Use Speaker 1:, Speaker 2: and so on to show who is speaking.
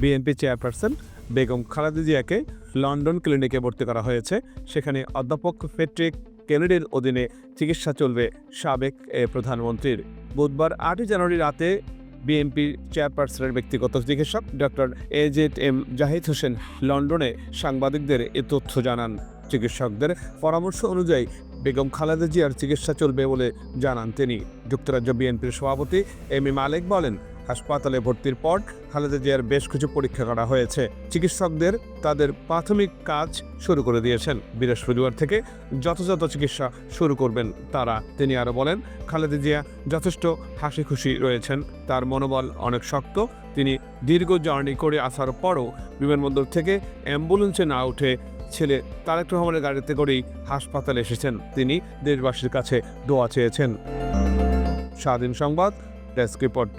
Speaker 1: BNP chairperson Begum Khaleda জিয়াকে London ক্লিনিকে ভর্তি করা হয়েছে। সেখানে অধ্যাপক ফেট্রিক কেনেডির অধীনে চিকিৎসা চলবে সাবেক, এ, প্রধানমন্ত্রীর। বুধবার আটই জানুয়ারি রাতে বিএনপি চেয়ারপারসনের ব্যক্তিগত চিকিৎসক doctor AZ M Zahid Hossain লন্ডনে সাংবাদিকদের এ তথ্য জানান। চিকিৎসকদের পরামর্শ অনুযায়ী বেগম খালেদা জিয়ার চিকিৎসা চলবে বলে জানান তিনি। যুক্তরাজ্য বিএনপির সভাপতি এম এ মালেক বলেন, হাসপাতালে ভর্তির পর খালেদা জিয়ার বেশ কিছু পরীক্ষা করা হয়েছে। চিকিৎসকদের তাদের প্রাথমিক কাজ শুরু করে দিয়েছেন। বৃহস্পতিবার থেকে যথাযথ চিকিৎসা শুরু করবেন তারা। তিনি আরও বলেন, খালেদা জিয়া যথেষ্ট হাসি খুশি রয়েছেন। তার মনোবল অনেক শক্ত। তিনি দীর্ঘ জার্নি করে আসার পরও বিমানবন্দর থেকে অ্যাম্বুলেন্সে না উঠে ছেলে তারেক রহমানের গাড়িতে করেই হাসপাতালে এসেছেন। তিনি দেশবাসীর কাছে দোয়া চেয়েছেন। স্বাধীন সংবাদ, ডেস্ক রিপোর্ট।